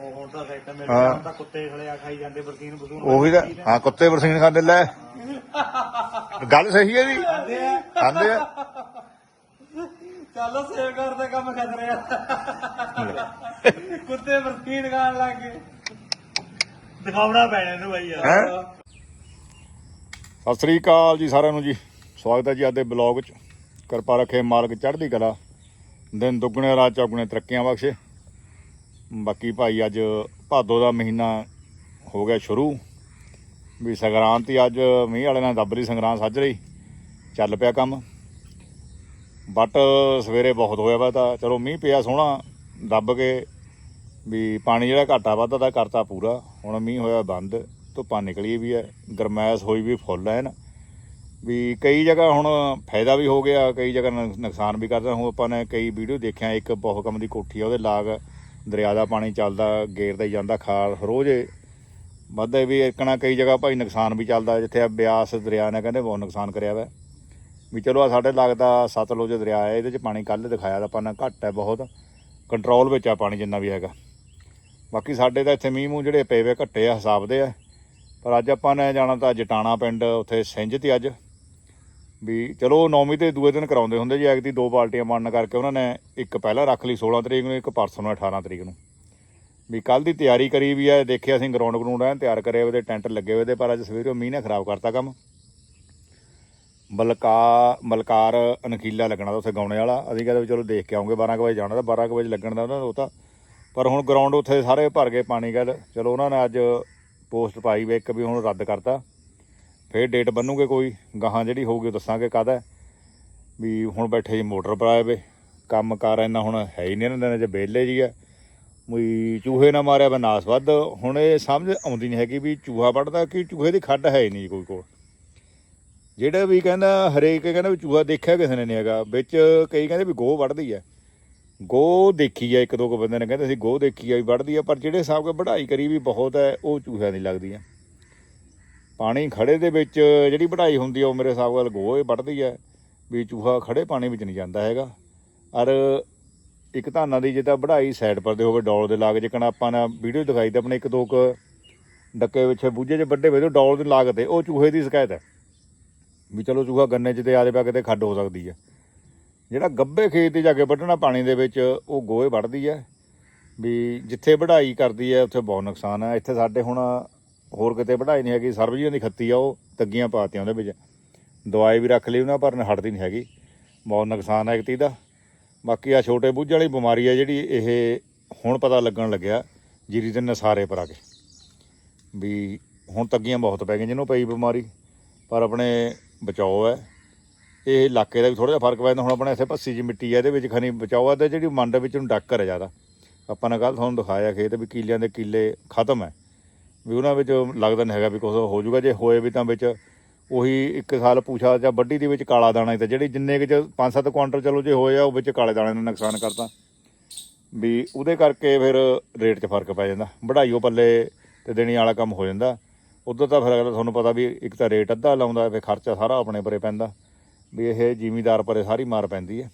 ਉਹ ਹੁਣ ਤਾਂ ਸੈਟ ਹਾਂ। ਗਿਆ ਹੁਣ ਤਾਂ ਕੁੱਤੇ ਖਲਿਆ ਖਾਈ ਜਾਂਦੇ ਬਰਸੀਨ ਬਸੂਨ ਉਹੀ ਤਾਂ ਹਾਂ ਕੁੱਤੇ ਬਰਸੀਨ ਖਾਂਦੇ ਲੈ। ਗੱਲ ਸਹੀ ਹੈ ਜੀ। ਖਾਂਦੇ ਆ। ਖਾਂਦੇ ਆ। ਚੱਲ ਸੇਵ ਕਰਦੇ ਕੰਮ ਖਤਰੇ ਆ। ਕੁੱਤੇ ਬਰਸੀਨ ਖਾਣ ਲੱਗ ਗਏ। ਦਿਖਾਉਣਾ ਪੈਣਾ ਇਹਨੂੰ ਬਾਈ ਯਾਰ। ਹੈਂ? ਸਤਿ ਸ੍ਰੀ ਅਕਾਲ ਜੀ ਸਾਰਿਆਂ ਨੂੰ ਜੀ। ਸਵਾਗਤ ਹੈ ਜੀ ਅੱਜ ਦੇ ਬਲੌਗ 'ਚ। ਕਿਰਪਾ ਰੱਖੇ ਮਾਲਕ ਚੜ੍ਹਦੀ ਕਲਾ। ਦਿਨ ਦੁੱਗਣੇ ਰਾਤ ਚੌਗਣੇ ਤਰੱਕੀਆਂ ਬਖਸ਼ੇ। ਬਾਕੀ ਭਾਈ ਅੱਜ ਭਾਦੋ ਦਾ ਮਹੀਨਾ ਹੋ ਗਿਆ ਸ਼ੁਰੂ। ਵੀ ਸੰਗਰਾਂਤੀ ਅੱਜ ਮੀਂਹ ਵਾਲੇ ਨਾਲ ਦੱਬ ਰਹੀ, ਸੰਗਰਾਂਦ ਸੱਜ ਰਹੀ, ਚੱਲ ਪਿਆ ਕੰਮ। ਬਟ ਸਵੇਰੇ ਬਹੁਤ ਹੋਇਆ ਵਾ ਤਾਂ ਚਲੋ ਮੀਂਹ ਪਿਆ ਸੋਹਣਾ, ਦੱਬ ਕੇ ਵੀ ਪਾਣੀ ਜਿਹੜਾ ਘਾਟਾ ਵੱਧਦਾ ਤਾਂ ਕਰਤਾ ਪੂਰਾ। ਹੁਣ ਮੀਂਹ ਹੋਇਆ ਬੰਦ, ਧੁੱਪਾਂ ਨਿਕਲੀ ਵੀ ਹੈ ਗਰਮੈਸ਼ ਹੋਈ ਵੀ ਫੁੱਲ ਹੈ ਨਾ ਵੀ ਕਈ ਜਗ੍ਹਾ ਹੁਣ ਫਾਇਦਾ ਵੀ ਹੋ ਗਿਆ, ਕਈ ਜਗ੍ਹਾ ਨੁਕ- ਨੁਕਸਾਨ ਵੀ ਕਰਦਾ। ਹੁਣ ਆਪਾਂ ਨੇ ਕਈ ਵੀਡੀਓ ਦੇਖਿਆ, ਇੱਕ ਬਹੁਤ ਕੰਮ ਦੀ ਕੋਠੀ ਆ, ਉਹਦੇ ਲਾਗ ਦਰਿਆ ਦਾ ਪਾਣੀ ਚੱਲਦਾ ਗੇਰਦਾ ਹੀ ਜਾਂਦਾ ਖਾਲ, ਰੋਜ਼ ਵੱਧਦਾ ਵੀ ਇੱਕਣਾ ਕਈ ਜਗ੍ਹਾ ਭਾਈ ਨੁਕਸਾਨ ਵੀ ਚੱਲਦਾ, ਜਿੱਥੇ ਆ ਬਿਆਸ ਦਰਿਆ ਨੇ ਕਹਿੰਦੇ ਬਹੁਤ ਨੁਕਸਾਨ ਕਰਿਆ ਵਾ। ਵੀ ਚਲੋ ਆ ਸਾਡੇ ਲੱਗਦਾ ਸਤਲੁਜ ਦਰਿਆ ਹੈ, ਇਹਦੇ ਚ ਪਾਣੀ ਕੱਲ ਦਿਖਾਇਆ ਤਾਂ ਆਪਾਂ ਨਾ, ਘੱਟ ਹੈ ਬਹੁਤ ਕੰਟਰੋਲ ਵਿੱਚ ਆ ਪਾਣੀ ਜਿੰਨਾ ਵੀ ਹੈਗਾ। ਬਾਕੀ ਸਾਡੇ ਤਾਂ ਇੱਥੇ ਮੀਂਹ ਮੂੰਹ ਜਿਹੜੇ ਪਏ ਵੇ, ਘੱਟੇ ਆ, ਹਿਸਾਬ ਦੇ ਆ। ਪਰ ਅੱਜ ਆਪਾਂ ਨੇ ਜਾਣਾ ਤਾਂ ਜਟਾਣਾ ਪਿੰਡ, ਉੱਥੇ ਸਿੰਜ ਤੇ ਅੱਜ। ਵੀ ਚਲੋ ਨੌਵੀਂ ਤੇ ਦੂਏ ਦਿਨ ਕਰਾਉਂਦੇ ਹੁੰਦੇ ਜੀ ਐਗਤੀ ਦੋ ਪਾਰਟੀਆਂ ਬਣਨ ਕਰਕੇ ਉਹਨਾਂ ਨੇ ਇੱਕ ਪਹਿਲਾਂ ਰੱਖ ਲਈ 16 ਤਰੀਕ ਨੂੰ, ਇੱਕ ਪਰਸੋਂ ਨੂੰ 18 ਤਰੀਕ ਨੂੰ। ਵੀ ਕੱਲ ਦੀ ਤਿਆਰੀ ਕਰੀ ਵੀ ਹੈ ਦੇਖਿਆ ਅਸੀਂ ਗਰਾਊਂਡ ਗਰਾਊਂਡ ਐਨ ਤਿਆਰ ਕਰੇ ਉਹਦੇ ਟੈਂਟ ਲੱਗੇ ਹੋਏ ਤੇ, ਪਰ ਅੱਜ ਸਵੇਰੇ ਮੀਂਹ ਨੇ ਖਰਾਬ ਕਰਤਾ ਕੰਮ। ਬਲਕਾ ਮਲਕਾਰ ਅਨਕੀਲਾ ਲੱਗਣਾ ਤਾਂ ਉੱਥੇ ਗਾਉਣੇ ਵਾਲਾ। ਅਸੀਂ ਕਹਿੰਦੇ ਵੀ ਚਲੋ ਦੇਖ ਕੇ ਆਉਂਗੇ 12 ਕੁ ਵਜੇ ਜਾਣਾ ਤਾਂ 12 ਕੁ ਵਜੇ ਲੱਗਣ ਦਾ ਉਹਨਾਂ ਦਾ ਉਹ ਤਾਂ। ਪਰ ਹੁਣ ਗਰਾਊਂਡ ਉੱਥੇ ਸਾਰੇ ਭਰ ਗਏ ਪਾਣੀ ਗੱਲ ਚਲੋ ਉਹਨਾਂ ਨੇ ਅੱਜ ਪੋਸਟ ਪਾਈ ਵੇ ਇੱਕ ਵੀ ਹੁਣ ਰੱਦ ਕਰਤਾ। ਫੇਰ ਡੇਟ ਬੰਨੂਗੇ ਕੋਈ? ਗਾਹਾਂ ਜਿਹੜੀ ਹੋਊਗੀ ਉਹ ਦੱਸਾਂਗੇ ਕਦ ਵੀ ਹੁਣ ਬੈਠੇ ਜੀ ਮੋਟਰ ਪਰਾਏ ਵੇ। ਕੰਮ ਕਾਰ ਇੰਨਾ ਹੁਣ ਹੈ ਹੀ ਨਹੀਂ ਇਹਨਾਂ ਦੇ 'ਚ ਵਿਹਲੇ ਜੀ ਆ। ਵੀ ਚੂਹੇ ਨਾ ਮਾਰਿਆ ਵਾ ਨਾਸ ਵੱਧ। ਹੁਣ ਇਹ ਸਮਝ ਆਉਂਦੀ ਨਹੀਂ ਹੈਗੀ ਵੀ ਚੂਹਾ ਵੱਢਦਾ ਕਿ ਚੂਹੇ ਦੀ ਖੱਡ ਹੈ ਹੀ ਨਹੀਂ ਕੋਈ ਕੋਲ। ਜਿਹੜਾ ਵੀ ਕਹਿੰਦਾ, ਹਰੇਕ ਕਹਿੰਦਾ ਵੀ ਚੂਹਾ ਦੇਖਿਆ ਕਿਸੇ ਨੇ ਨਹੀਂ ਹੈਗਾ। ਵਿੱਚ ਕਈ ਕਹਿੰਦੇ ਵੀ ਗੋਹ ਵੱਢਦੀ ਹੈ ਗੋਹ ਦੇਖੀ ਆ, ਇੱਕ ਦੋ ਕੁ ਬੰਦੇ ਨੇ ਕਹਿੰਦੇ, ਅਸੀਂ ਗੋਹ ਦੇਖੀ ਆ ਵੀ ਵੱਢਦੀ ਆ, ਪਰ ਜਿਹੜੇ ਹਿਸਾਬ ਨਾਲ ਵਢਾਈ ਕਰੀ ਵੀ ਬਹੁਤ ਹੈ, ਉਹ ਚੂਹਿਆਂ ਦੀ ਲੱਗਦੀ ਆ। ਪਾਣੀ ਖੜੇ ਦੇ ਵਿੱਚ ਜਿਹੜੀ ਵਢਾਈ ਹੁੰਦੀ ਆ, ਉਹ ਮੇਰੇ ਹਿਸਾਬ ਨਾਲ ਗੋਹ ਹੀ ਵੱਢਦੀ ਆ, ਵੀ ਚੂਹਾ ਖੜੇ ਪਾਣੀ ਵਿੱਚ ਨਹੀਂ ਜਾਂਦਾ ਹੈਗਾ। ਔਰ ਇੱਕ ਧਾਨਾਂ ਦੀ ਜਿੱਦਾਂ ਵਢਾਈ ਸਾਈਡ ਪਰ ਦੇ ਹੋਵੇ, ਡੋਲ ਦੇ ਲਾਗ ਜਿਕਣ ਆਪਾਂ ਨੇ ਵੀਡੀਓ ਦਿਖਾਈ ਤਾਂ ਆਪਣੇ ਇੱਕ ਦੋ ਕੁ ਡੱਕੇ ਵਿੱਚ ਬੂਝੇ 'ਚ ਵੱਡੇ ਵੇ ਡੋਲ ਦੇ ਲਾਗ ਤੇ, ਉਹ ਚੂਹੇ ਦੀ ਸ਼ਿਕਾਇਤ ਹੈ। ਵੀ ਚਲੋ ਚੂਹਾ ਗੰਨੇ 'ਚ ਤੇ ਆਦੇ ਪਿਆ ਕਿਤੇ ਖੱਡ ਹੋ ਸਕਦੀ ਹੈ ਜਿਹੜਾ ਗੱਬੇ ਖੇਤ ਤੇ ਜਾ ਕੇ ਵੱਢਣਾ ਪਾਣੀ ਦੇ ਵਿੱਚ, ਉਹ ਗੋਹੇ ਵੱਢਦੀ ਹੈ ਵੀ ਜਿੱਥੇ ਵਢਾਈ ਕਰਦੀ ਹੈ ਉੱਥੇ ਬਹੁਤ ਨੁਕਸਾਨ ਹੈ ਇੱਥੇ ਸਾਡੇ ਹੁਣ ਹੋਰ ਕਿਤੇ ਵਢਾਈ ਨਹੀਂ ਹੈਗੀ ਸਰਬਜੀਆਂ ਦੀ ਖੱਤੀ ਆ ਉਹ, ਤੱਗੀਆਂ ਪਾਤੀਆਂ ਉਹਦੇ ਵਿੱਚ। ਦਵਾਈ ਵੀ ਰੱਖ ਲਈ ਉਹਨਾਂ ਪਰ, ਹਟਦੀ ਨਹੀਂ ਹੈਗੀ। ਬਹੁਤ ਨੁਕਸਾਨ ਹੈ ਇੱਕ ਤੀ ਦਾ। ਬਾਕੀ ਆ ਛੋਟੇ ਬੁੱਝ ਵਾਲੀ ਬਿਮਾਰੀ ਹੈ ਜਿਹੜੀ, ਇਹ ਹੁਣ ਪਤਾ ਲੱਗਣ ਲੱਗਿਆ, ਜੀਰੀ ਦੇ ਨਸਾਰੇ ਪਰ ਆ ਕੇ। ਵੀ ਹੁਣ ਤੱਗੀਆਂ ਬਹੁਤ ਪੈ ਗਈਆਂ, ਜਿਹਨੂੰ ਪਈ ਬਿਮਾਰੀ, ਪਰ ਆਪਣੇ ਬਚਾਓ ਹੈ। ਇਹ ਇਲਾਕੇ ਦਾ ਵੀ ਥੋੜਾ ਜਿਹਾ ਫ਼ਰਕ ਪੈਂਦਾ ਹੁਣ ਆਪਣੇ ਇੱਥੇ ਭੱਸੀ ਜੀ ਮਿੱਟੀ ਹੈ ਇਹਦੇ ਵਿੱਚ ਖਣੀ ਬਚਾਓ ਹੈ ਤੇ ਜਿਹੜੀ ਮੰਡ ਵਿੱਚ ਨੂੰ ਡੱਕਰ ਹੈ ਜ਼ਿਆਦਾ। ਆਪਾਂ ਨੇ ਕੱਲ ਤੁਹਾਨੂੰ ਦਿਖਾਇਆ ਖੇਤ ਵੀ ਕੀਲਿਆਂ ਦੇ ਕੀਲੇ ਖਤਮ ਹੈ। ਵੀ ਉਹਨਾਂ ਵਿੱਚ ਲੱਗਦਾ ਨਹੀਂ ਹੈਗਾ ਵੀ ਕੁਝ ਹੋ ਜਾਊਗਾ। ਜੇ ਹੋਏ ਵੀ ਤਾਂ ਵਿੱਚ ਉਹੀ ਇੱਕ ਸਾਲ ਪੂਛਾ ਜਾਂ ਵੱਡੀ ਦੇ ਵਿੱਚ ਕਾਲਾ ਦਾਣਾ ਹੀ ਤਾਂ ਜਿਹੜੀ ਜਿੰਨੇ ਕੁ ਚ 5-7 ਕੁਆਂਟਲ ਚਲੋ ਜੇ ਹੋਏ ਆ, ਉਹ ਵਿੱਚ ਕਾਲੇ ਦਾਣੇ ਨੇ ਨੁਕਸਾਨ ਕਰਤਾ ਵੀ ਉਹਦੇ ਕਰਕੇ ਫਿਰ ਰੇਟ 'ਚ ਫ਼ਰਕ ਪੈ ਜਾਂਦਾ। ਵਢਾਈਓ ਪੱਲੇ ਤੇ ਦੇਣੀ ਵਾਲਾ ਕੰਮ ਹੋ ਜਾਂਦਾ। ਉਦੋਂ ਤਾਂ ਫਿਰ ਅਗਲਾ ਤੁਹਾਨੂੰ ਪਤਾ ਵੀ ਇੱਕ ਤਾਂ ਰੇਟ ਅੱਧਾ ਲਾਉਂਦਾ, ਫਿਰ ਖਰਚਾ ਸਾਰਾ ਆਪਣੇ ਪਰੇ ਪੈਂਦਾ। ਵੀ ਇਹ ਜ਼ਿਮੀਦਾਰ ਪਰੇ ਸਾਰੀ ਮਾਰ ਪੈਂਦੀ ਹੈ।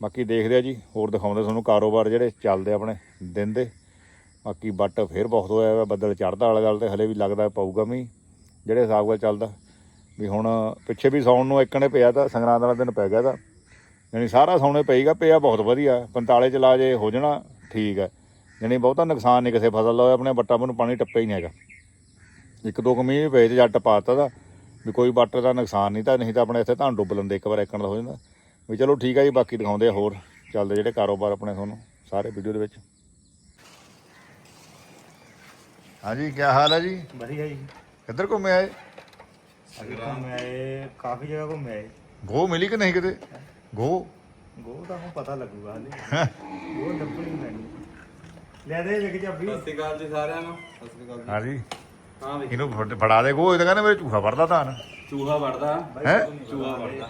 ਬਾਕੀ ਦੇਖਦੇ ਆ ਜੀ, ਹੋਰ ਦਿਖਾਉਂਦੇ ਤੁਹਾਨੂੰ ਕਾਰੋਬਾਰ ਜਿਹੜੇ ਚੱਲਦੇ ਆਪਣੇ ਦਿਨ ਦੇ। ਬਾਕੀ ਬੱਟ ਫੇਰ ਬਹੁਤ ਹੋਇਆ ਵਾ, ਬੱਦਲ ਚੜਦਾ ਵਾਲੇ ਗੱਲ ਤੇ ਹਲੇ ਵੀ ਲੱਗਦਾ ਪਊਗਾ ਮੀਂਹ, ਜਿਹੜੇ ਹਿਸਾਬ ਨਾਲ ਚੱਲਦਾ। ਵੀ ਹੁਣ ਪਿੱਛੇ ਵੀ ਸੌਣ ਨੂੰ ਇੱਕ ਨੇ ਪਿਆ ਤਾਂ ਸੰਗਰਾਂਦ ਵਾਲਾ ਦਿਨ ਪੈ ਗਿਆ ਤਾਂ, ਯਾਨੀ ਸਾਰਾ ਸੌਣੇ ਪਈਗਾ, ਪਿਆ ਬਹੁਤ ਵਧੀਆ 45 ਚ ਲਾ ਜੇ ਹੋ ਜਾਣਾ, ਠੀਕ ਹੈ। ਯਾਨੀ ਬਹੁਤਾ ਨੁਕਸਾਨ ਨਹੀਂ ਕਿਸੇ ਫਸਲ ਦਾ ਹੋਇਆ, ਆਪਣੇ ਬੱਟਾਂ ਨੂੰ ਪਾਣੀ ਟੱਪਿਆ ਹੀ ਨਹੀਂ ਹੈਗਾ। ਇੱਕ ਦੋ ਕਮੀ ਪਏ ਤੇ ਜੱਟ ਪਾਤਾ ਦਾ ਵੀ ਕੋਈ ਬੱਟ ਦਾ ਨੁਕਸਾਨ ਨਹੀਂ ਤਾਂ ਨਹੀਂ ਤਾਂ ਆਪਣੇ ਇੱਥੇ ਤਾਂ ਡੁੱਬ ਲੈਂਦੇ, ਇੱਕ ਵਾਰ ਇੱਕਣ ਦਾ ਹੋ ਜਾਂਦਾ। ਵੀ ਚਲੋ ਠੀਕ ਹੈ ਜੀ, ਬਾਕੀ ਦਿਖਾਉਂਦੇ ਆ ਹੋਰ, ਚੱਲਦੇ ਜਿਹੜੇ ਕਾਰੋਬਾਰ ਆਪਣੇ ਤੁਹਾਨੂੰ, ਸਾਰੇ ਵੀਡੀਓ ਦੇ ਵਿੱਚ। ਹਾਂਜੀ ਕੀ ਹਾਲ ਹੈ ਜੀ? ਵਧੀਆ ਜੀ। ਕਿੱਧਰ ਘੁੰਮੇ ਆਏ ਅਸੀਂ ਘੁੰਮੇ ਆਏ ਕਾਫੀ ਜਗ੍ਹਾ ਘੁੰਮੇ ਆਏ ਗੋ ਮਿਲੀ ਕਿ ਨਹੀਂ ਕਿਤੇ? ਗੋ? ਗੋਹ ਤਾਂ ਹੁਣ ਪਤਾ ਲੱਗੂਗਾ ਹਲੇ। ਗੋਹ ਲੱਭਣੀ ਪੈਣੀ ਲੈ ਦੇ ਵਿਕ ਚਾਬੀ ਸਤਿ ਸ਼੍ਰੀ ਅਕਾਲ ਜੀ ਸਾਰਿਆਂ ਨੂੰ। ਸਤਿ ਸ਼੍ਰੀ ਅਕਾਲ ਜੀ। ਹਾਂਜੀ। ਹਾਂ ਵੀ ਇਹਨੂੰ ਫੜ- ਦੇ ਗੋ ਇਹ ਤਾਂ ਕਹਿੰਦੇ ਮੇਰੇ ਚੂਹਾ ਵੜਦਾ ਧਾਨ ਚੂਹਾ ਵੜਦਾ। ਹੈ? ਚੂਹਾ ਵੜਦਾ।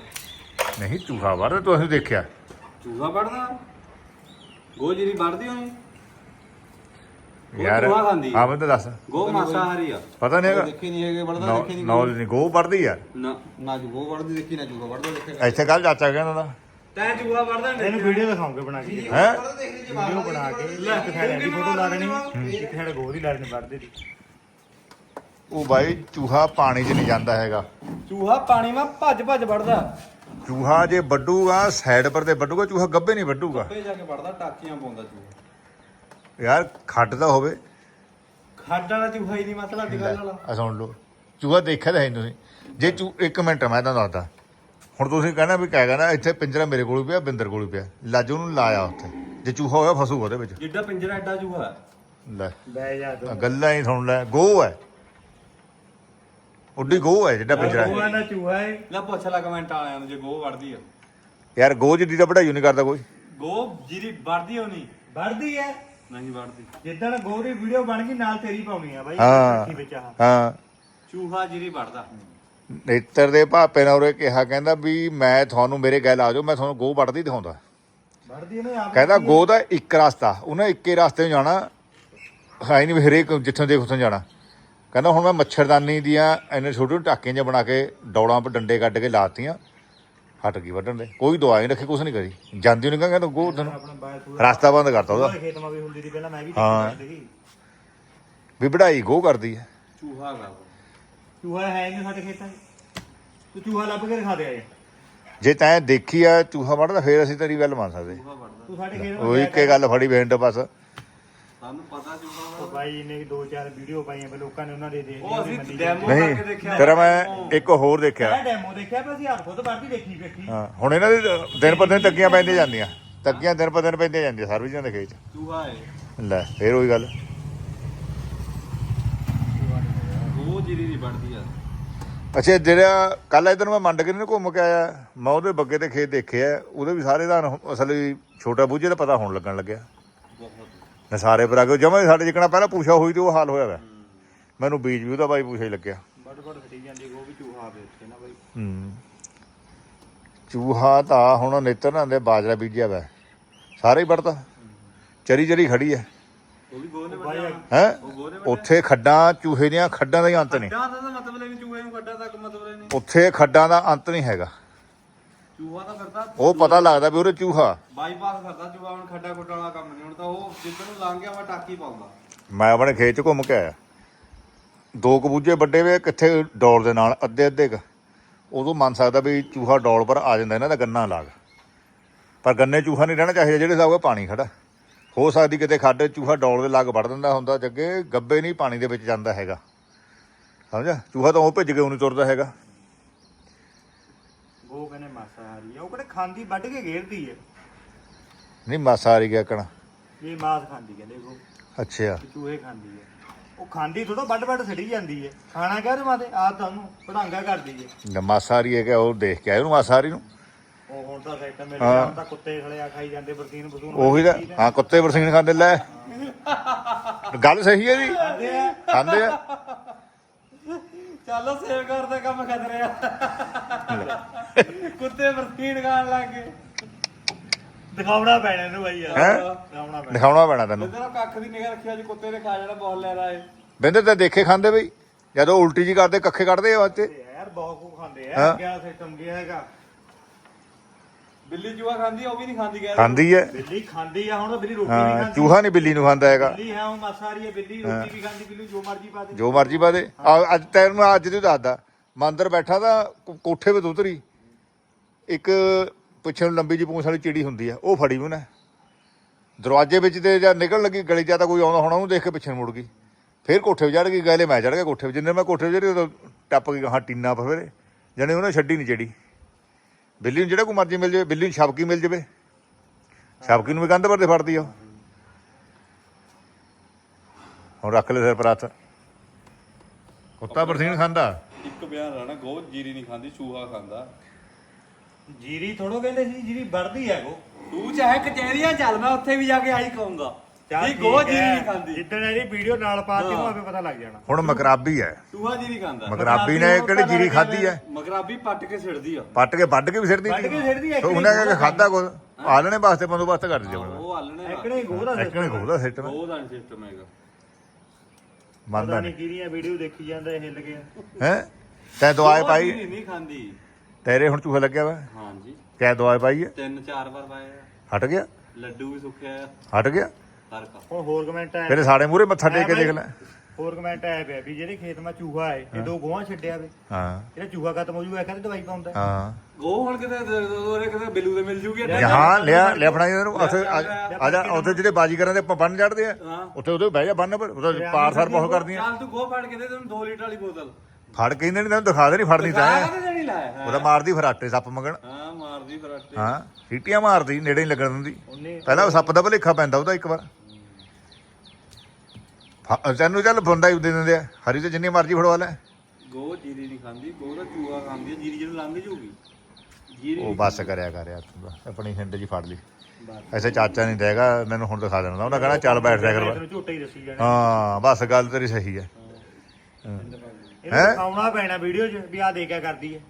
ਨਹੀਂ ਚੂਹਾ ਵੜਦਾ ਤੁਸੀਂ ਦੇਖਿਆ। ਚੂਹਾ ਵੜਦਾ? ਗੋ ਜਿਹੜੀ ਵੜਦੀ ਹੋਣੀ? ਉਹ ਯਾਰ ਖਾਂਦੀ ਹਾਂ ਬੰਦੇ ਦੱਸ। ਗੋ ਮਾਸਾਹਾਰੀ ਆ। ਪਤਾ ਨਹੀਂ ਹੈਗਾ। ਦੇਖੀ ਨਹੀਂ ਹੈਗੇ ਵੜਦਾ ਦੇਖੀ ਨਹੀਂ ਨੌਲੇਜ ਨਹੀਂ ਗੋ ਵੜਦੀ ਯਾਰ ਨਾ। ਨਾ ਜੂ ਉਹ ਵੜਦੀ ਦੇਖੀ ਨਾ ਜੂਗਾ ਵੜਦਾ ਦੇਖੇਗਾ ਇੱਥੇ ਕੱਲ ਚਾਚਾ ਕਹਿੰਦਾ ਤਾ। ਤੈਂ ਚੂਹਾ ਵੜਦਾ ਇਹਨੂੰ ਵੀਡੀਓ ਦਿਖਾਉਂਗੇ ਬਣਾ ਕੇ। ਹੈ? ਵੀਡੀਓ ਬਣਾ ਕੇ। ਇੱਕ ਸਾਈਡ ਦੀ ਫੋਟੋ ਲਾ ਦੇਣੀ ਇੱਕ ਸਾਈਡ ਗੋਹ ਦੀ ਲਾ ਦੇਣੀ ਵੱਢਦੇ ਦੀ ਉਹ ਬਾਈ ਚੂਹਾ ਪਾਣੀ 'ਚ ਨਹੀਂ ਜਾਂਦਾ ਹੈਗਾ। ਚੂਹਾ ਪਾਣੀ ਮਾ ਭੱਜ ਭੱਜ ਵੜਦਾ ਚੂਹਾ ਜੇ ਵੱਡੂਗਾ ਸਾਈਡ ਪਰ ਤੇ ਵੱਡੂਗਾ ਚੂਹਾ ਗੱਬੇ ਨਹੀਂ ਵੱਡੂਗਾ ਪੇ ਜਾ ਕੇ ਵੜਦਾ ਟਾਕੀਆਂ ਪਾਉਂਦਾ ਚੂਹਾ। ਯਾਰ ਖੱਡ ਤਾਂ ਹੋਵੇ। ਖੱਡ ਵਾਲਾ ਚੂਹਾ ਹੀ ਨਹੀਂ ਮਸਲਾ ਅੱਜ ਕੱਲ੍ਹ ਵਾਲਾ। ਆ ਸੁਣ ਲਓ। ਚੂਹਾ ਦੇਖਿਆ ਤਾਂ ਹੈ ਨੀ ਤੁਸੀਂ। ਜੇ ਚੂ ਇੱਕ ਮਿੰਟ ਮੈਂ ਤੁਹਾਨੂੰ ਦੱਸਦਾ। ਹੁਣ ਤੁਸੀਂ ਕਹਿੰਦਾ ਵੀ ਕਹਿ ਕਹਿੰਦਾ ਇੱਥੇ ਪਿੰਜਰਾ ਮੇਰੇ ਕੋਲ ਪਿਆ ਬਿੰਦਰ ਕੋਲ ਪਿਆ। ਲਾਜੋ ਨੂੰ ਲਾਇਆ ਉੱਥੇ। ਜੇ ਚੂਹਾ ਹੋਇਆ ਫਸੂਗਾ ਉਹਦੇ ਵਿੱਚ। ਜਿੱਡਾ ਪਿੰਜਰਾ ਐਡਾ ਚੂਹਾ। ਲੈ। ਬਹਿ ਜਾ ਆਹ ਗੱਲਾਂ ਹੀ ਸੁਣ ਲੈ। ਗੋਹ ਹੈ। ਉੱਡੀ ਗੋਹ ਹੈ ਜਿਹੜਾ ਪਿੰਜਰਾ ਹੈ। ਗੋਹਾ ਨਾ ਚੂਹਾ ਹੈ। ਲੈ ਪੁੱਛ ਲੈ ਕਮੈਂਟ ਵਾਲਿਆਂ ਨੂੰ ਜੇ ਗੋਹ ਵੜਦੀ ਆ। ਯਾਰ ਗੋਹ ਜਿੱਡੀ ਦਾ ਵਢਾਈ ਨਹੀਂ ਕਰਦਾ ਕੋਈ। ਗੋਹ ਜੀਰੀ ਵੜਦੀ ਹੋ ਨਹੀਂ ਵੱਢਦੀ ਹੈ। ਨਹੀਂ ਵੜਦੀ। ਜਿੱਦਣ ਦੀ ਵੀਡੀਓ ਬਣ ਗਈ ਨਾਲ ਤੇਰੀ ਪਾਉਣੀ ਆ ਬਾਈ ਹਾਂ। ਰੱਖੀ ਵਿੱਚ ਆਹ। ਹਾਂ। ਚੂਹਾ ਜੀਰੀ ਵੜਦਾ। ਨੇਤਰ ਦੇ ਭਾਪੇ ਨੇ ਉਰੇ ਕਿਹਾ ਕਹਿੰਦਾ ਵੀ ਮੈਂ ਤੁਹਾਨੂੰ ਮੇਰੇ ਗੱਲ ਆ ਜਾਓ ਮੈਂ ਤੁਹਾਨੂੰ ਗੋਹ ਵੱਢਦੀ ਦਿਖਾਉਂਦਾ। ਵੱਢਦੀ ਇਹਨੇ ਆਪ ਕਹਿੰਦਾ ਗੋਹ ਦਾ ਇੱਕ ਰਸਤਾ ਉਹਨੇ ਇੱਕੇ ਰਸਤੇ ਨੂੰ ਜਾਣਾ ਹੈ ਨਹੀਂ ਵੀ ਹਰੇਕ ਜਿੱਥੋਂ ਦੇਖ ਉੱਥੋਂ ਜਾਣਾ। ਕਹਿੰਦਾ ਹੁਣ ਮੈਂ ਮੱਛਰਦਾਨੀ ਦੀਆਂ ਇੰਨੇ ਛੋਟੇ ਛੋਟੇ ਟਾਕੀਆਂ ਜਿਹਾ ਬਣਾ ਕੇ ਡੌਲਾਂ 'ਤੇ ਡੰਡੇ ਕੱਢ ਕੇ ਲਾਤੀਆਂ ਹਟ ਗਈ ਵੱਢਣ ਦੇ। ਕੋਈ ਦਵਾਈ ਨਹੀਂ ਰੱਖੀ ਕੁਛ ਨਹੀਂ ਕਰੀ। ਜਾਂਦੀ ਨਹੀਂ ਕਹਿੰਦਾ ਗੋਹ ਉੱਧਰ ਨੂੰ। ਆਪਣਾ ਬਾਇ ਥੋੜਾ ਰਸਤਾ ਬੰਦ ਕਰਤਾ ਉਹਦਾ। ਵੀ ਹੁੰਦੀ ਸੀ ਪਹਿਲਾਂ ਮੈਂ ਵੀ ਹਾਂ। ਦੇਖੀ ਵੀ ਵਢਾਈ ਗੋਹ ਕਰਦੀ ਹੈ। ਚੂਹਾ ਗਾ ਚੂਹਾ ਹੈ ਨਹੀਂ ਸਾਡੇ ਖੇਤਾਂ 'ਚ। ਤੂੰ ਚੂਹਾ ਲੱਭ ਕੇ ਦਿਖਾ ਦੇ ਆਏ। ਜੇ ਤੈਂ ਦੇਖੀ ਆ ਚੂਹਾ ਵੱਢਦਾ ਫੇਰ ਅਸੀਂ ਤੇਰੀ ਗੱਲ ਮੰਨ ਸਕਦੇ। ਚੂਹਾ ਵੜਦਾ ਤੂੰ ਸਾਡੇ ਖੇਤ ਉਹ ਇੱਕੇ ਗੱਲ ਫੜੀ ਵੇਂਡ ਬਸ। ਸਾਨੂੰ ਪਤਾ ਚੂਹਾ ਉਹ ਬਾਈ ਨੇ ਦੋ ਚਾਰ ਵੀਡੀਓ ਪਾਈਆਂ ਪਰ ਲੋਕਾਂ ਨੇ ਉਹਨਾਂ ਦੇ ਦੇਖ ਉਹ ਅਸੀਂ ਮੰਡੀ 'ਚ। ਡੈਮੋ ਕਰਕੇ ਨਹੀਂ ਦੇਖਿਆ ਤੇਰਾ ਮੈਂ ਇੱਕ ਹੋਰ ਦੇਖਿਆ। ਮੈਂ ਡੈਮੋ ਦੇਖਿਆ ਪਰ ਅਸੀਂ ਹੱਥ ਖੁਦ ਵੱਢਦੀ ਦੇਖੀ ਵੇਖੀ ਹਾਂ ਹੁਣ ਇਹਨਾਂ ਦੇ ਦਿਨ ਪਰ ਦਿਨ ਤੱਕੀਆਂ ਪੈਂਦੀਆਂ ਜਾਂਦੀਆਂ। ਤੱਕੀਆਂ ਦਿਨ ਪਰ ਦਿਨ ਪੈਂਦੀਆਂ ਜਾਂਦੀਆਂ ਸਰਵਿਸਾਂ ਦੇ ਖੇਤ 'ਚ। ਚੂਹਾ ਹੈ ਲੈ ਫੇਰ ਉਹੀ ਗੱਲ। ਗੋਹ ਜੀਰੀ ਨਹੀਂ ਵੜਦੀ ਆ ਅੱਛਾ ਜਿਹੜਾ ਕੱਲ ਇਧਰ ਮੈਂ ਮੰਡ ਕੇ ਨੀ ਘੁੰਮ ਕੇ ਆਇਆ ਮੈਂ ਉਹਦੇ ਬੱਗੇ ਤੇ ਖੇਤ ਦੇਖਿਆ ਉਹਦੇ ਵੀ ਸਾਰੇ ਦਾ ਅਸਲ ਛੋਟਾ ਬੂਝੇ ਦਾ ਪਤਾ ਹੋਣ ਲੱਗਣ ਲੱਗਿਆ। ਬਹੁਤ ਨਾ ਸਾਰੇ ਪਰ ਆ ਕੇ ਜਮਾ ਸਾਡੇ ਜਿਕਣਾ ਪਹਿਲਾਂ ਪੁੱਛਾ ਹੋਈ ਤੇ ਉਹ ਹਾਲ ਹੋਇਆ ਵਾ। ਮੈਨੂੰ ਬੀਜ ਵੀ ਉਹਦਾ ਬਾਈ ਪੁੱਛਾ ਹੀ ਲੱਗਿਆ। ਵੱਡ ਵੱਡ ਫਟੀ ਜਾਂਦੀ ਉਹ ਵੀ ਚੂਹਾ ਆਵੇ ਉੱਥੇ ਨਾ ਬਾਈ। ਹੂੰ। ਚੂਹਾ ਤਾਂ ਹੁਣ ਨਿੱਤਰ ਦੇ ਬਾਜਰਾ ਬੀਜਿਆ ਵਾ। ਸਾਰੇ ਹੀ ਵੜਦਾ ਚਰੀ ਚਰੀ ਖੜੀ ਹੈ ਉਹ ਵੀ ਗੋਹ ਨੇ ਬਾਈ ਵੜਿਆ ਹੈ? ਉੱਥੇ ਖੱਡਾਂ ਚੂਹੇ ਦੀਆਂ ਖੱਡਾਂ ਦਾ ਹੀ ਅੰਤ ਨਹੀਂ। ਵੱਡਾ ਦਾ ਤਾਂ ਮਤਲਬ ਨਹੀਂ ਚੂਹੇ ਨੂੰ ਕੱਢਾ ਤੱਕ ਮਤਲਬ ਨਹੀਂ। ਉੱਥੇ ਖੱਡਾਂ ਦਾ ਅੰਤ ਨਹੀਂ ਹੈਗਾ। ਚੂਹਾ ਤਾਂ ਕਰਦਾ ਉਹ ਪਤਾ ਲੱਗਦਾ ਵੀ ਉਹਦੇ ਚੂਹਾ। ਬਾਈਪਾਸ ਕਰਦਾ ਚੂਹਾ ਹੁਣ ਖੱਡਾ ਖੁੱਟਾ ਵਾਲਾ ਕੰਮ ਨਹੀਂ ਹੁਣ ਤਾਂ ਉਹ ਜਿੱਦਣ ਨੂੰ ਲੰਘ ਗਿਆ ਵਾ ਟਾਕੀ ਪਾਉਂਦਾ। ਮੈਂ ਆਪਣੇ ਖੇਤ 'ਚ ਘੁੰਮ ਕੇ ਆਇਆ। ਦੋ ਕਬੂਜੇ ਵੱਡੇ ਵੇ ਕਿੱਥੇ ਡੋਲ ਦੇ ਨਾਲ ਅੱਧੇ ਅੱਧੇ ਕ। ਉਦੋਂ ਮੰਨ ਸਕਦਾ ਵੀ ਚੂਹਾ ਡੋਲ ਪਰ ਆ ਜਾਂਦਾ ਇਹਨਾਂ ਦਾ ਗੰਨਾ ਲਾਗ। ਪਰ ਗੰਨੇ ਚੂਹਾ ਨਹੀਂ ਰਹਿਣਾ ਚਾਹੀਦਾ ਜਿਹੜੇ ਨਾਲ ਪਾਣੀ ਖੜਾ। ਹੋ ਸਕਦੀ ਕਿਤੇ ਖੱਡ ਚੂਹਾ ਡੋਲ ਦੇ ਲਾਗ ਵੜ ਦਿੰਦਾ ਹੁੰਦਾ ਜੱਗੇ ਗੱਬੇ ਨਹੀਂ ਪਾਣੀ ਦੇ ਵਿੱਚ ਜਾਂਦਾ ਹੈਗਾ। ਸਮਝਿਆ? ਚੂਹਾ ਤਾਂ ਉਹ ਭਿੱਜ ਕੇ ਉਹ ਨਹੀਂ ਤੁਰਦਾ ਹੈਗਾ। ਉਹ ਕਹਿੰਦੇ ਮਾਸਾਹਾਰੀ ਆ। ਉਹ ਕਿਹੜੇ ਖਾਂਦੀ ਵੱਢ ਕੇ ਘੇਰਦੀ ਹੈ ਨਹੀਂ ਮਾਸਾ ਆ ਰਹੀ ਗਿਆ ਕਣਾ ਇਹ ਮਾਸ ਖਾਂਦੀ ਕਹਿੰਦੇ ਉਹ। ਅੱਛਾ। ਤੇ ਚੂਹੇ ਖਾਂਦੀ ਹੈ ਉਹ ਖਾਂਦੀ ਥੋੜਾ ਵੱਡ ਵੱਡ ਸੜੀ ਜਾਂਦੀ ਹੈ ਖਾਣਾ ਕਹਿ ਦੇ ਮਾਤੇ ਆ ਤੁਹਾਨੂੰ ਪੜਾਂਗਾ ਕਰਦੀ ਹੈ ਨਾ ਮਾਸਾ ਆ ਰਹੀ ਹੈ ਕਿ ਉਹ ਦੇਖ ਕੇ ਆਇਆ ਉਹਨੂੰ ਮਾਸਾ ਆ ਰਹੀ ਨੂੰ? ਉਹ ਹੁਣ ਤਾਂ ਹਾਂ। ਗਿਆ ਹੁਣ ਤਾਂ ਕੁੱਤੇ ਖਲਿਆ ਖਾਈ ਜਾਂਦੇ ਬਰਸੀਨ ਬਸੂਨ ਉਹੀ ਤਾਂ ਹਾਂ ਕੁੱਤੇ ਬਰਸੀਨ ਖਾਂਦੇ ਲੈ। ਗੱਲ ਸਹੀ ਹੈ ਜੀ। ਖਾਂਦੇ ਆ। ਖਾਂਦੇ ਆ। ਚੱਲ ਸੇਵ ਕਰਦੇ ਕੰਮ ਖਤਰੇ ਆ। ਕੁੱਤੇ ਵਰਤੀਨ ਖਾਣ ਲੱਗ ਗਏ। ਦਿਖਾਉਣਾ ਪੈਣਾ ਇਹਨੂੰ ਬਾਈ ਯਾਰ। ਹੈਂ? ਦਿਖਾਉਣਾ ਪੈਣਾ। ਦਿਖਾਉਣਾ ਪੈਣਾ ਤੈਨੂੰ। ਜਿੱਦਾਂ ਕੱਖ ਦੀ ਨਿਗਾਹ ਰੱਖੀ ਅੱਜ ਕੁੱਤੇ ਨੇ ਖਾ ਜਾਣਾ ਬਹੁਤ ਲੈ ਰਾਏ ਬਿੰਦਰ ਤਾਂ ਦੇਖੇ ਖਾਂਦੇ ਬਈ? ਜਦੋਂ ਉਲਟੀ ਜੀ ਕਰਦੇ ਕੱਖੇ ਕੱਢਦੇ ਆ ਤੇ ਯਾਰ ਬਹੁਤ ਕੁ ਖਾਂਦੇ। ਆ। ਕਿਆ ਸਿਸਟਮ ਗਿਆ ਹੈਗਾ? ਬਿੱਲੀ ਚੂਹਾ ਖਾਂਦੀ ਆ, ਉਹ ਵੀ ਨਹੀਂ ਖਾਂਦੀ ਕਹਿ ਖਾਂਦੀ ਹੈ ਬਿੱਲੀ ਖਾਂਦੀ ਆ ਹੁਣ ਤਾਂ ਬਿੱਲੀ ਰੋਟੀ ਨਹੀਂ ਹਾਂ ਖਾਂਦੀ। ਚੂਹਾ ਨਹੀਂ ਬਿੱਲੀ ਨੂੰ ਖਾਂਦਾ ਹੈਗਾ। ਬਿੱਲੀ ਹੈ ਉਹ ਮਾਸਾਹਾਰੀ ਹੈ ਬਿੱਲੀ ਰੋਟੀ ਵੀ ਖਾਂਦੀ ਬਿੱਲੀ ਜੋ ਮਰਜ਼ੀ ਪਾ ਦੇ। ਜੋ ਮਰਜ਼ੀ ਬਾਦੇ ਅੱਜ ਤੈਨੂੰ ਮੈਂ ਅੱਜ ਦੀ ਦੱਸਦਾ ਮੈਂ ਅੰਦਰ ਬੈਠਾ ਤਾਂ ਕੋ- ਕੋਠੇ 'ਤੇ ਉਤਰੀ। ਇੱਕ ਪਿੱਛੇ ਨੂੰ ਲੰਬੀ ਜੀ ਪੂੰਛ ਵਾਲੀ ਚਿੜੀ ਹੁੰਦੀ ਆ ਉਹ ਫੜੀ ਉਹਨੇ ਦਰਵਾਜ਼ੇ ਵਿੱਚ ਤੇ ਜਾਂ ਨਿਕਲਣ ਲੱਗੀ ਗਲੀ ਜਾਂ ਤਾਂ ਕੋਈ ਆਉਂਦਾ ਹੋਣਾ ਉਹਨੂੰ ਦੇਖ ਕੇ ਪਿੱਛੇ ਨੂੰ ਮੁੜ ਗਈ। ਫਿਰ ਕੋਠੇ 'ਤੇ ਚੜ ਗਈ ਗਾਲੇ ਮੈਂ ਚੜ ਗਿਆ ਕੋਠੇ 'ਤੇ ਜਿੰਨੇ ਮੈਂ ਕੋਠੇ 'ਤੇ ਚੜੀ ਉਦੋਂ ਟੱਪ ਗਈ ਹਾਂ ਟੀਨਾ ਪਰ ਫਿਰ। ਜਾਣੀ ਉਹਨੇ ਛੱਡੀ ਨਹੀਂ ਚਿੜੀ। ਬਿੱਲੀ ਨੂੰ ਜਿਹੜਾ ਕੋਈ ਮਰਜ਼ੀ ਮਿਲ ਜਾਵੇ ਬਿੱਲੀ ਨੂੰ ਛਪਕੀ ਮਿਲ ਜਾਵੇ। ਛਪਕੀ ਨੂੰ ਵੀ ਕੰਧ ਪਰ ਤੇ ਫੜਦੀ ਆ ਉਹ। ਹੁਣ ਰੱਖ ਲੈ ਸਿਰ ਪਰ ਹੱਥ। ਕੁੱਤਾ ਬਰਸੀਨ ਖਾਂਦਾ। ਇੱਕ ਬਿਆਨ ਰਹਿਣਾ ਗੋਹ ਜੀਰੀ ਨਹੀਂ ਖਾਂਦੀ ਚੂਹਾ ਖਾਂਦਾ। ਜੀਰੀ ਥੋੜੋ ਕਹਿੰਦੇ ਸੀ ਜੀਰੀ ਵੜਦੀ ਹੈ ਉਹ ਤੂੰ ਚਾਹੇ ਕਚਹਿਰੀਆਂ ਚੱਲ ਮੈਂ ਉੱਥੇ ਵੀ ਜਾ ਕੇ ਆਈ ਖਾਊਂਗਾ। ਚੱਲ ਨਹੀਂ ਗੋਹ ਠੀਕ ਜੀਰੀ ਹੈ। ਨਹੀਂ ਖਾਂਦੀ। ਜਿੱਦਣ ਇਹਦੀ ਵੀਡੀਓ ਨਾਲ ਪਾਤੀ ਨੂੰ ਆਪੇ ਪਤਾ ਲੱਗ ਜਾਣਾ। ਹੁਣ ਮਕਰਾਬੀ ਹੈ। ਚੂਹਾ ਜੀਰੀ ਖਾਂਦਾ। ਮਕਰਾਬੀ ਨੇ ਕਿਹੜੀ ਜੀਰੀ ਖਾਧੀ ਹੈ? ਮਗਰਾਬੀ ਪੱਟ ਕੇ ਸਿੜਦੀ ਆ। ਪੱਟ ਕੇ ਵੱਢ ਕੇ ਵੀ ਸਿੱਟਦੀ ਵੱਢ ਕੇ ਸਿੱਟਦੀ ਹੈ, ਤੇ ਉਹਨੇ ਕਿਹਾ ਖਾਦਾ ਕੁਝ ਆਲਣੇ ਵਾਸਤੇ ਬੰਦੋਬਸਤ ਕਰ ਦਿੱਤੇ ਹੁਣ ਉਹ ਹੱਲਣੇ ਐਕਣੇ ਗੋਹ ਦਾ ਇੱਕ ਨੇ ਖੋਦਾ ਸਿੱਟ ਮੈਂ ਗੋਹ ਦਾ ਸਿਸਟਮ ਹੈਗਾ ਮੰਨਦਾ ਪਤਾ ਨਹੀਂ। ਨਹੀਂ ਕਿਹਦੀਆਂ ਵੀਡੀਓ ਦੇਖੀ ਜਾਂਦਾ ਇਹ ਹਿੱਲ ਗਿਆ ਹੈ? ਤੈਂ ਦਵਾਈ ਗੋਹ ਪਾਈ? ਜੀਰੀ ਨਹੀਂ ਖਾਂਦੀ। ਤੇਰੇ ਹੁਣ ਚੂਹਾ ਲੱਗਿਆ ਵਾ? ਹਾਂਜੀ। ਦਵਾਈ ਪਾਈ ਹੈ? ਤਿੰਨ ਚਾਰ ਵਾਰ ਹਟ ਗਿਆ? ਲੱਡੂ ਵੀ ਸੁੱਕਿਆ ਹਟ ਗਿਆ? ਫ਼ਰਕ ਆ। ਹੁਣ ਹੋਰ ਕਮੈਂਟ ਆਇਆ ਫਿਰ ਸਾਡੇ ਮੂਹਰੇ ਮੱਥਾ ਟੇਕ ਕੇ ਦੇਖ ਲੈ। ਹੋਰ ਕਮੈਂਟ ਆਇਆ ਪਿਆ ਵੀ ਜਿਹੜੇ ਖੇਤ ਮਾ ਚੂਹਾ ਹੈ ਇਹ ਦੋ ਗੋਹਾਂ ਛੱਡਿਆ ਵੇ। ਹਾਂ। ਜਿਹੜਾ ਚੂਹਾ ਖਤਮ ਹੋ ਜੂਗਾ ਕਹਿੰਦੇ ਦਵਾਈ ਪਾਉਂਦਾ। ਹਾਂ। ਉਹ ਹੁਣ ਕਿਤੇ ਉਹਰੇ ਕਿਤੇ ਬਿੱਲੂ ਦੇ ਮਿਲ ਜੂਗੀ ਜਹਾਂ ਲਿਆ ਲਿਆ ਫੜਾਈ ਇਹਨੂੰ ਉੱਥੇ ਆ ਜਾ ਉੱਥੇ ਜਿਹੜੇ ਬਾਜੀਗਰਾਂ ਦੇ ਆਪਾਂ ਬੰਨ ਚੜਦੇ ਆ ਹਾਂ। ਉੱਥੇ ਉਹਦੇ ਬਹਿ ਜਾ ਬੰਨ ਪਰ ਉਹਦਾ ਪਾਰ ਸਾਰ ਬਹੁਤ ਕਰਦੀਆਂ ਚੱਲ ਤੂੰ ਗੋ ਫੜ ਕੇ ਦੇ ਤੈਨੂੰ 2 ਲੀਟਰ ਵਾਲੀ ਬੋਤਲ। ਫੜ ਕੇ ਇਹਨਾਂ ਨੇ ਤੈਨੂੰ ਦਿਖਾ ਦੇ ਨਹੀਂ ਫੜਨੀ ਤਾਂ ਲਾਇਆ। ਉਹਦਾ ਮਾਰਦੀ ਫਰਾਟੇ ਸੱਪ ਮੰਗਣ। ਹਾਂ ਮਾਰਦੀ ਫਰਾਟੇ ਹਾਂ ਸੀਟੀਆਂ ਮਾਰਦੀ ਨੇੜੇ ਨਹੀਂ ਲੱਗਣ ਦਿੰਦੀ। ਉਹਨੇ ਪਹਿਲਾਂ ਉਹ ਸੱਪ ਦਾ ਭਲੇਖਾ ਪੈਂਦਾ ਉਹਦਾ ਇੱਕ ਵਾਰ। ਫ- ਤੈਨੂੰ ਚੱਲ ਬੰਦਾ ਹੀ ਦੇ ਦਿੰਦੇ ਆ। ਹਰੀ ਤੇ ਜਿੰਨੀ ਮਰਜ਼ੀ ਫੜਵਾ ਲੈ। ਗੋ ਜੀਰੀ ਨਹੀਂ ਖਾਂਦੀ ਗੋ ਦਾ ਚੂਹਾ ਖਾਂਦੀ ਆ ਜੀਰੀ ਜਿਹਨੂੰ ਲੰਘ ਜੂਗੀ। ਜੀਰੀ ਉਹ ਬਸ ਕਰਿਆ ਕਰ ਯਾਰ ਤੂੰ ਤਾਂ। ਆਪਣੀ ਹਿੰਡ ਜੀ ਫੜ ਲਈ। ਬਸ। ਐਸੇ ਚਾਚਾ ਨਹੀਂ ਦੇਗਾ ਮੈਨੂੰ ਹੁਣ ਦਿਖਾ ਦੇਣਾ। ਉਹਨਾਂ ਕਹਣਾ ਚੱਲ ਬੈਠ ਜਾ ਕਰ ਤੈਨੂੰ ਝੋਟਾ ਹੀ ਦੱਸੀ ਜਾਣਾ। ਹਾਂ ਬਸ ਗੱਲ ਤੇਰੀ ਸਹੀ ਹੈ। ਇਹਨੂੰ ਦਿਖਾਉਣਾ ਪੈਣਾ ਵੀਡੀਓ 'ਚ ਵੀ ਆ ਦੇ ਕਰਦੀ ਹੈ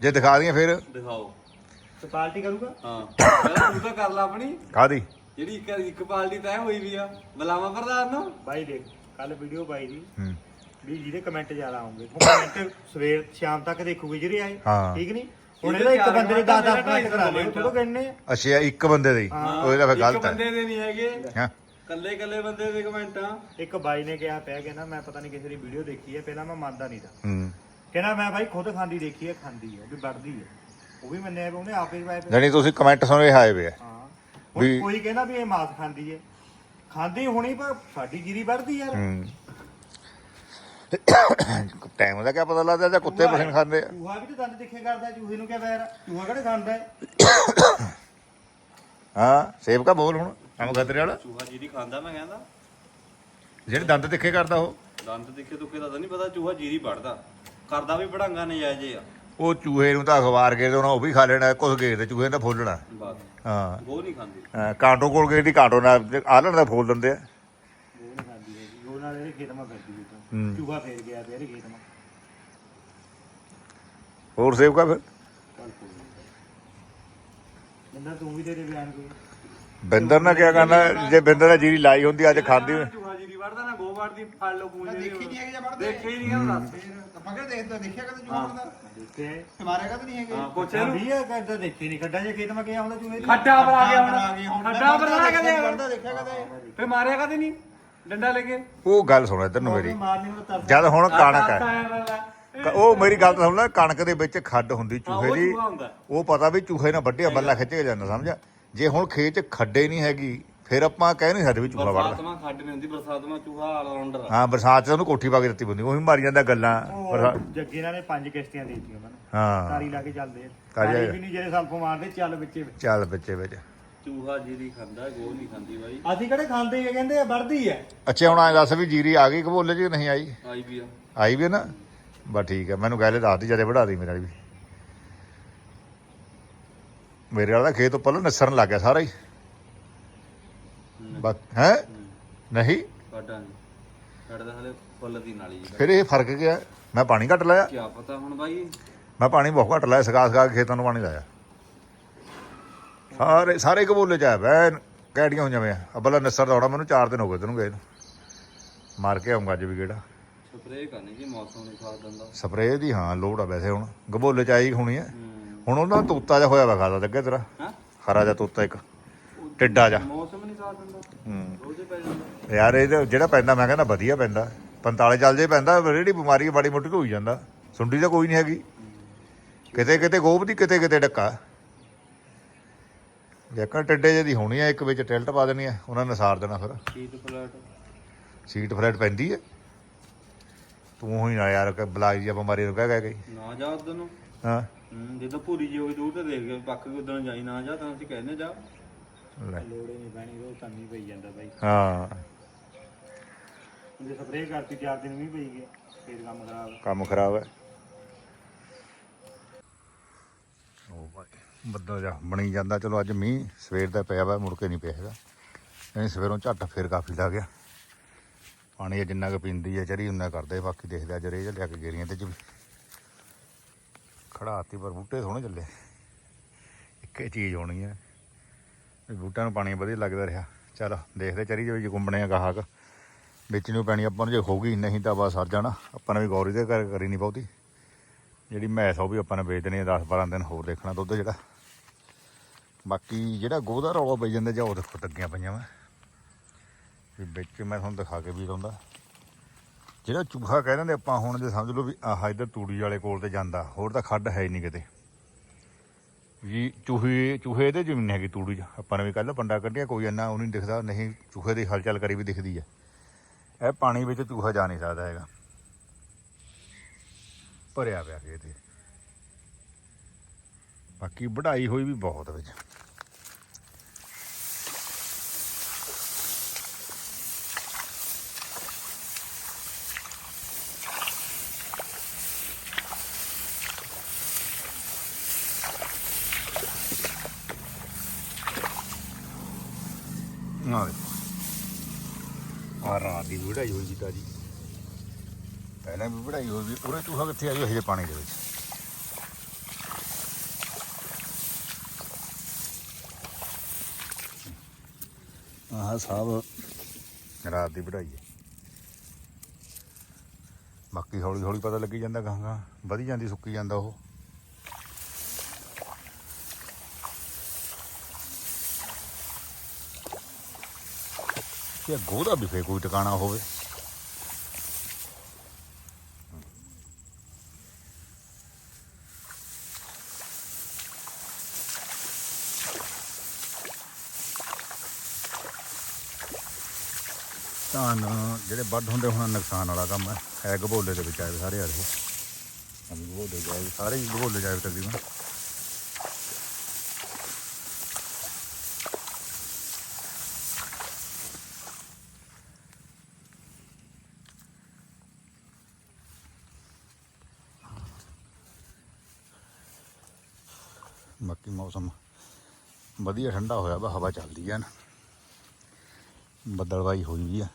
ਜੇ ਦਿਖਾ ਦੀਆਂ ਫਿਰ। ਦਿਖਾਓ। ਤੇ ਪਾਰਟੀ ਕਰੂਗਾ? ਹਾਂ। ਤੂੰ ਤਾਂ ਕਰ ਲੈ ਆਪਣੀ। ਕਾਦੀ ਜਿਹੜੀ ਇੱਕ ਇੱਕ ਪਾਲਟੀ ਤੈਅ ਹੋਈ ਵੀ ਆ। ਬਲਾਵਾ ਪ੍ਰਧਾਨ ਨੂੰ। ਬਾਈ ਦੇਖ ਕੱਲ ਵੀਡੀਓ ਪਾਈ ਦੀ। ਹੂੰ। ਵੀ ਜਿਹਦੇ ਕਮੈਂਟ ਜ਼ਿਆਦਾ ਆਉਂਗੇ ਉਹ ਕਮੈਂਟ ਸਵੇਰ ਸ਼ਾਮ ਤੱਕ ਦੇਖੂਗੇ ਜਿਹੜੇ ਆਏ। ਹਾਂ। ਠੀਕ ਨਹੀਂ ਹੁਣ ਇਹਦੇ ਇੱਕ ਬੰਦੇ ਨੇ comment 10 ਆ, 10 ਪੁਆਇੰਟ ਕਰਾ ਲਏ ਥੋੜੋ ਗਿਣਨੇ ਆ। ਅੱਛਾ ਇੱਕ ਬੰਦੇ ਦੀ। ਉਹ ਇਹਦਾ ਫਿਰ ਇੱਕ ਗਲਤ ਹੈ ਬੰਦੇ ਦੇ ਨਹੀਂ ਹੈਗੇ। ਹਾਂ। ਕੱਲੇ ਕੱਲੇ ਬੰਦੇ ਦੇ ਕਮੈਂਟਾਂ ਇੱਕ ਬਾਈ ਨੇ ਕਿਹਾ ਪਿਆ ਕਹਿੰਦਾ ਮੈਂ ਪਤਾ ਨਹੀਂ ਕਿਸੇ ਦੀ ਵੀਡੀਓ ਦੇਖੀ ਹੈ ਪਹਿਲਾਂ ਮੈਂ ਮੰਨਦਾ ਨਹੀਂ ਤਾਂ। ਹੂੰ। ਕਹਿੰਦਾ ਮੈਂ ਬਾਈ ਖੁਦ ਖਾਂਦੀ ਦੇਖੀ ਹੈ ਖਾਂਦੀ ਹੈ ਵੀ ਵੱਢਦੀ ਹੈ ਉਹ ਵੀ ਮੰਨਿਆ ਵੀ ਉਹਨੇ ਆਪੇ ਤੁਸੀਂ ਕਮੈਂਟ ਸੁਣੇ ਹਾਏ ਵੇ ਆ। ਹਾਂ। ਹੁਣ ਵੀ- ਕੋਈ ਕਹਿੰਦਾ ਵੀ ਇਹ ਮਾਸ ਖਾਂਦੀ ਹੈ ਖਾਂਦੀ ਹੋਣੀ ਪਰ ਸਾਡੀ ਜੀਰੀ ਵੱਢਦੀ ਯਾਰ। ਹੂੰ। ਟਾਈਮ ਦਾ ਕੀ ਪਤਾ ਲੱਗਦਾ ਜਾਂ ਕੁੱਤੇ ਪਸੰਦ ਖਾਂਦੇ ਆ। ਚੂਹਾ ਵੀ ਤਾਂ ਦੰਦ ਦਿਖੇ ਕਰਦਾ ਚੂਹੇ ਨੂੰ ਕਿਆ ਵੈਰ? ਚੂਹਾ ਕਿਹੜਾ ਖਾਂਦਾ ਹੈ? ਹਾਂ ਸੇਵ ਕਾ ਬੋਲ ਹੁਣ ਕੰਮ ਖਤਰੇ ਵਾਲਾ। ਚੂਹਾ ਜੀਰੀ ਖਾਂਦਾ ਮੈਂ ਕਹਿੰਦਾ। ਜਿਹੜੇ ਦੰਦ ਤਿੱਖੇ ਕਰਦਾ ਉਹ। ਦੰਦ ਦੇਖੇ ਤੁਕੇ ਦਾ ਤਾਂ ਨਹੀਂ ਪਤਾ ਚੂਹਾ ਜੀਰੀ ਵੜਦਾ ਕਰਦਾ ਵੀ ਪੜਾਂਗਾ ਨਜਾਇਜ਼ ਆ। ਉਹ ਚੂਹੇ ਨੂੰ ਤਾਂ ਅਖਬਾਰ ਕੇ ਦੇਣਾ ਉਹ ਵੀ ਖਾ ਲੈਣਾ ਕੁਝ ਗੇਰ ਤੇ ਚੂਹੇ ਨੇ ਫੋਲਣਾ। ਬਸ। ਹਾਂ। ਉਹ ਨਹੀਂ ਖਾਂਦੀ। ਹਾਂ, ਕਾਂਟੋ ਕੋਲ ਗਏ ਦੀ ਕਾਂਟੋ ਨਾਲ ਆਲਣ ਦਾ ਫੋਲ ਦਿੰਦੇ ਆ। ਉਹ ਨਹੀਂ ਖਾਂਦੀ ਹੈਗੀ। ਉਹ ਨਾਲ ਇਹਦੇ ਖੇਤ ਮਾ ਫਿਰਦੀ ਹੈ ਹੂੰ। ਚੂਹਾ ਫੇਰ ਗਿਆ ਤੇ ਇਹਦੇ ਖੇਤ ਮਾ ਹੋਰ ਸੇਵ ਕਾ ਫਿਰ। ਬੰਦਾ ਤੂੰ ਵੀ ਤੇਰੇ ਬਿਆਨ ਕੋਈ। ਬਿੰਦਰ ਨੇ ਕਿਆ ਕਰਨਾ ਜੇ ਬਿੰਦਰ ਨੇ ਜੀਰੀ ਲਾਈ ਹੁੰਦੀ ਅੱਜ ਖਾਂਦੀ ਹੋਈ। ਵੜਦਾ ਨਾ ਗੋ ਵੜਦੀ ਫੜ ਲੋ ਪੂੰਝ ਦੇਖੀ ਨਹੀਂ ਹੈਗੀ ਜਾਂ ਵੜਦੇ। ਦੇਖੇ ਨਹੀਂ ਕਹਿੰਦਾ ਦੱਸ ਆਪਾਂ ਕਿਹੜਾ ਦੇਖਦਾ ਦੇਖਿਆ ਕਦੇ ਜੂਆ ਹੁੰਦਾ ਦੇਖੇ। ਮਾਰਿਆ ਕਦੇ ਨਹੀਂ ਹੈਗੇ? ਹਾਂ ਪੁੱਛ ਇਹਨੂੰ? ਵੀ ਆ ਕਰਦਾ ਦੇਖੀ ਨਹੀਂ ਖੱਡਾ ਜੇ ਖੇਤ ਮਾ ਗਿਆ ਹੁੰਦਾ ਚੂਹੇ ਦੀ। ਖੱਡਾ ਬਣਾ ਗਏ ਹੁਣ ਖੱਡਾ ਬਣਾ ਕੇ ਦੇ ਵੜਦਾ ਦੇਖਿਆ ਕਦੇ? ਫੇ ਮਾਰਿਆ ਕਦੇ ਨਹੀਂ? ਡੰਡਾ ਲੈ ਕੇ? ਉਹ ਗੱਲ ਸੁਣ ਇੱਧਰ ਨੂੰ ਮੇਰੀ। ਜਦ ਹੁਣ ਕਣਕ ਹੈ। ਕ- ਉਹ ਮੇਰੀ ਗੱਲ ਤਾਂ ਸੁਣ ਲੈ ਕਣਕ ਦੇ ਵਿੱਚ ਖੱਡ ਹੁੰਦੀ ਚੂਹੇ ਦੀ। ਉਹ ਪਤਾ ਵੀ ਚੂਹੇ ਨਾਲ ਵੱਡਿਆ ਬੱਲਾ ਖਿੱਚ ਕੇ ਜਾਂਦਾ ਸਮਝਿਆ? ਜੇ ਹੁਣ ਖੇਤ 'ਚ ਖੱਡੇ ਨਹੀਂ ਹੈਗੀ ਫਿਰ ਆਪਾਂ ਕਹਿ ਨਹੀਂ ਸਕਦੇ ਵੀ ਚੂਹਾ ਵੜਦਾ ਬਰਸਾਤ ਮਾ ਖੱਡ ਨਹੀਂ ਹੁੰਦੀ ਬਰਸਾਤ ਮਾ ਚੂਹਾ ਆਲ ਰਾਉਂਡਰ ਆ। ਹਾਂ ਬਰਸਾਤ 'ਚ ਉਹਨੂੰ ਕੋਠੀ ਪਾ ਕੇ ਦਿੱਤੀ ਬੰਦੀ ਉਹੀ ਮਾਰੀ ਜਾਂਦਾ ਗੱਲਾਂ। ਬਰਸਾ- ਜੱਗੇ ਨਾਲ ਨੇ ਪੰਜ ਕਿਸ਼ਤੀਆਂ ਦੇ ਦਿੱਤੀਆਂ ਉਹਨਾਂ ਨੂੰ। ਹਾਂ। ਤਾਰੀ ਲਾ ਕੇ ਚੱਲਦੇ ਆ। ਤਾਰੀ ਤਾਰੀ ਵੀ ਨਹੀਂ ਜਿਹੜੇ ਸਲਫ ਮਾਰਦੇ ਚੱਲ ਵਿੱਚੇ ਵਿੱਚ। ਚੱਲ ਬੱਚੇ ਵਿੱਚ। ਚੂਹਾ ਜੀਰੀ ਖਾਂਦਾ ਗੋ ਨਹੀਂ ਖਾਂਦੀ ਬਾਈ। ਅਸੀਂ ਕਿਹੜੇ ਖਾਂਦੇ ਆ ਕਹਿੰਦੇ ਆ ਵੜਦੀ ਆ। ਅੱਛਾ ਹੁਣ ਐਂ ਦੱਸ ਵੀ ਜੀਰੀ ਆ ਗਈ ਕਬੋਲੇ 'ਚ ਕਿ ਨਹੀਂ ਆਈ? ਆਈ ਵੀ ਆ। ਆਈ ਵੀ ਹੈ ਨਾ? ਬਸ ਠੀਕ ਹੈ ਮੈਨੂੰ ਗਾਲੇ ਦੱਸਦੀ ਜਦੇ ਵੜਾ ਦੀ ਮੇਰੇ ਵਾਲੀ ਵੀ। ਮੇਰੇ ਵਾਲਾ ਖੇਤ ਉੱਪਰ ਨਸਰਨ ਲੱਗ ਗਿਆ ਸਾਰਾ ਹੀ। ਬਸ ਹੈ? ਨਹੀਂ? ਸਾਡਾ ਨਹੀਂ ਸਾਡਾ ਤਾਂ ਹਲੇ ਫੁੱਲ ਦੀ ਨਾਲੀ ਜੀ ਫਿਰ ਇਹ ਫ਼ਰਕ ਹੈ ਮੈਂ ਪਾਣੀ ਘੱਟ ਲਾਇਆ। ਕੀ ਪਤਾ ਹੁਣ ਬਾਈ। ਮੈਂ ਪਾਣੀ ਬਹੁਤ ਘੱਟ ਲਾਇਆ ਸਕਾ ਸਕਾ ਕੇ ਖੇਤਾਂ ਨੂੰ ਪਾਣੀ ਲਾਇਆ। ਸਾਰੇ ਸਾਰੇ ਕਬੂਲੇ ਚ ਆਇਆ ਬੈ ਕੈੜੀਆਂ ਹੋ ਜਾਵੇਂ ਅਬਲਾ ਨਸਰ ਦੌੜਾ ਮੈਨੂੰ 4 ਦਿਨ ਹੋ ਗਏ ਤੈਨੂੰ ਗਏ ਨੂੰ। ਮਾਰ ਕੇ ਆਉਂਗਾ ਅੱਜ ਵੀ ਕਿਹੜਾ ਸਪਰੇਅ ਕਰਨੀ ਜੀ ਮੌਸਮ ਨਹੀਂ ਸਾਥ ਦਿੰਦਾ। ਸਪਰੇਅ ਦੀ ਹਾਂ ਲੋੜ ਆ ਵੈਸੇ ਹੁਣ। ਗਬੋਲੇ ਚ ਆਈ ਹੋਣੀ ਹੈ। ਹੁਣ ਉਹਨਾਂ ਤੋਤਾ ਜਿਹਾ ਹੋਇਆ ਵਾ ਖਾਦਾ ਲੱਗੇ ਤੇਰਾ? ਹਰਾ ਜਿਹਾ ਤੋਤਾ ਇੱਕ। ਟਿੱਡਾ ਜਿਹਾ ਮੌਸਮ ਨਹੀਂ ਸਾਥ ਦਿੰਦਾ ਹੂੰ। ਰੋਜ਼ ਹੀ ਪੈ ਜਾਂਦਾ। ਯਾਰ ਇਹ ਤਾਂ ਜਿਹੜਾ ਪੈਂਦਾ ਮੈਂ ਕਹਿੰਦਾ ਵਧੀਆ ਪੈਂਦਾ। 45 ਚੱਲ ਜੇ ਪੈਂਦਾ ਜਿਹੜੀ ਬਿਮਾਰੀ ਮਾੜੀ ਮੋਟੀ ਹੋਈ ਜਾਂਦਾ। ਸੁੰਡੀ ਤਾਂ ਕੋਈ ਨਹੀਂ ਹੈਗੀ। ਕਿਤੇ ਕਿਤੇ ਗੋਬ ਦੀ ਕਿਤੇ ਕਿਤੇ ਡੱਕਾ। ਜੇਕਰ ਟਿੱਡੇ ਜਿਹੀ ਹੋਣੀ ਹੈ ਇੱਕ ਵਿੱਚ ਟਿਲਟ ਪਾ ਦੇਣੀ ਹੈ ਉਹਨਾਂ ਨੇ ਸਾਰ ਦੇਣਾ ਫਿਰ। Sheet flat. ਸੀਟ ਫਲੈਟ ਪੈਂਦੀ ਹੈ ਤੂੰ ਹੀ ਨਾ ਯਾਰ ਕਿ ਬਲਾਈ ਜਾਂ ਬਿਮਾਰੀ ਨੂੰ ਕਹਿ ਕਹਿ ਗਈ ਨਾ ਜਾ ਨੂੰ। ਹਾਂ। ਜਦੋਂ ਭੂਰੀ ਜੀ ਹੋਈ ਦੂਰ ਤੇ ਦੇਖ ਕੇ ਪੱਕ ਕੇ ਉਧਰ ਜਾਈ ਨਾ ਜਾ ਤਾਂ ਅਸੀਂ ਕਹਿੰਦੇ ਜਾ। ਲੈ। ਲੋੜੇ ਨਹੀਂ ਪੈਣੀ ਉਹ ਤਾਂ ਨਹੀਂ ਪਈ ਜਾਂਦਾ ਬਾਈ। ਹਾਂ। ਜੇ ਸਪਰੇਅ ਕਰਤੀ ਚਾਰ ਦਿਨ ਵੀ ਪਈ ਗਿਆ ਫੇਰ ਕੰਮ ਖਰਾਬ ਕੰਮ ਖਰਾਬ ਹੈ। ਉਹ ਭਾਈ ਬੱਦਲ ਜਾ ਬਣੀ ਜਾਂਦਾ। ਚਲੋ ਅੱਜ ਮੀਂਹ ਸਵੇਰ ਦਾ ਪਿਆ ਵਾ ਮੁੜ ਕੇ ਨਹੀਂ ਪਿਆ ਹੈਗਾ। ਨਹੀਂ ਸਵੇਰੋਂ ਝੱਟ ਫਿਰ ਕਾਫੀ ਲੱਗ ਗਿਆ। ਪਾਣੀ ਜਿੰਨਾ ਕੁ ਪੀਂਦੀ ਹੈ ਚਰੀ ਉਨਾ ਕਰਦੇ ਬਾਕੀ ਦੇਖਦੇ ਅੱਜ ਰੇਹ ਲਿਆ ਕੇ ਗੇਰੀਆਂ ਤੇ ਚ ਖੜਾਤੀ ਪਰ ਬੂਟੇ ਸੋਹਣੇ ਚੱਲੇ। ਇੱਕੇ ਚੀਜ਼ ਹੋਣੀ ਹੈ। ਵੀ ਬੂਟਿਆਂ ਨੂੰ ਪਾਣੀ ਵਧੀਆ ਲੱਗਦਾ ਰਿਹਾ। ਚਲ ਦੇਖਦੇ ਚਰੀ ਜੇ ਗੁੰਬਣੇ ਆ ਗਾਹਕ। ਵਿੱਚ ਨੂੰ ਪੈਣੀ ਆਪਾਂ ਨੂੰ ਜੇ ਹੋਊਗੀ, ਨਹੀਂ ਤਾਂ ਬਸ ਸਰ ਜਾਣਾ। ਆਪਾਂ ਨੇ ਵੀ ਗੌਰੀ ਦੇ ਘਰ ਕਰੀ ਨਹੀਂ ਬਹੁਤੀ। ਜਿਹੜੀ ਮੈਸ ਆ ਉਹ ਵੀ ਆਪਾਂ ਨੇ ਵੇਚ ਦੇਣੀ ਆ 10 12 ਦਿਨ ਹੋਰ ਦੇਖਣਾ ਦੁੱਧ ਜਿਹੜਾ। ਬਾਕੀ ਜਿਹੜਾ ਗੋਹ ਦਾ ਰੌਲਾ ਪਈ ਜਾਂਦਾ, ਜਾਂ ਉਹ ਦੇਖੋ ਟੱਗੀਆਂ ਪਈਆਂ ਵਾ। ਵੀ ਵਿੱਚ ਮੈਂ ਤੁਹਾਨੂੰ ਦਿਖਾ ਕੇ ਵੀ ਲਾਉਂਦਾ। ਜਿਹੜਾ ਚੂਹਾ ਕਹਿ ਦਿੰਦੇ ਆਪਾਂ ਹੁਣ, ਜੇ ਸਮਝ ਲਓ ਵੀ ਆਹ ਇੱਧਰ ਤੂੜੀ ਵਾਲੇ ਕੋਲ ਤੇ ਜਾਂਦਾ, ਹੋਰ ਤਾਂ ਖੱਡ ਹੈ ਹੀ ਨਹੀਂ ਕਿਤੇ। ਵੀ ਚੂਹੇ ਚੂਹੇ ਤੇ ਜ਼ਮੀਨ ਹੈਗੀ ਤੂੜੀ 'ਚ। ਆਪਾਂ ਨੇ ਵੀ ਕੱਲ ਪੰਡਾ ਕੱਢਿਆ, ਕੋਈ ਇੰਨਾ ਉਹ ਨਹੀਂ ਦਿਖਦਾ, ਨਹੀਂ, ਚੂਹੇ ਦੀ ਹਲਚਲ ਕਰੀ ਵੀ ਦਿਖਦੀ ਹੈ ਇਹ ਪਾਣੀ ਵਿੱਚ ਚੂਹਾ ਜਾ ਨਹੀਂ ਸਕਦਾ ਹੈਗਾ। ਭਰਿਆ ਪਿਆ ਖੇਤ ਬਾਕੀ ਵਢਾਈ ਹੋਈ ਵੀ ਬਹੁਤ ਵਿੱਚ ਆ ਦੇਖੋ ਆ ਰਾਤ ਵਢਾਈ ਹੋਈ ਜੀ ਤਾਜੀ। ਪਹਿਲਾਂ ਵੀ ਵਢਾਈ ਹੋਈ ਵੀ ਪੂਰੇ ਚੂਹਾ ਕਿੱਥੇ ਆ ਜੀ ਇਹੋ ਪਾਣੀ ਦੇ ਵਿੱਚ। ਆਹ ਸਾਹਿਬ ਰਾਤ ਦੀ ਵਢਾਈ ਹੈ। ਬਾਕੀ ਹੌਲੀ ਹੌਲੀ ਪਤਾ ਲੱਗੀ ਜਾਂਦਾ ਗਾਂਗਾ ਵਧੀ ਜਾਂਦੀ, ਸੁੱਕੀ ਜਾਂਦਾ ਉਹ। ਕਿ ਗੋਦਾ ਵੀ ਫੇ ਕੋਈ ਟਿਕਾਣਾ ਹੋਵੇ। ਧਾਨ ਜਿਹੜੇ ਵੱਢ ਹੁੰਦੇ ਹੁਣ ਨੁਕਸਾਨ ਵਾਲਾ ਕੰਮ ਹੈ ਹੈ ਗਭੋਲੇ ਦੇ ਵਿੱਚ ਆਏ ਸਾਰੇ ਆ ਦੇਖੋ ਗਭੋਲੇ ਜਾਏ ਸਾਰੇ ਹੀ ਗਭੋਲੇ ਜਾਏ ਤਕਰੀਬਨ। ਬਾਕੀ ਮੌਸਮ ਵਧੀਆ ਠੰਡਾ ਹੋਇਆ ਵਾ, ਹਵਾ ਚੱਲਦੀ ਆ ਨਾ। ਬੱਦਲਵਾਈ ਹੋਈ ਵੀ ਆ।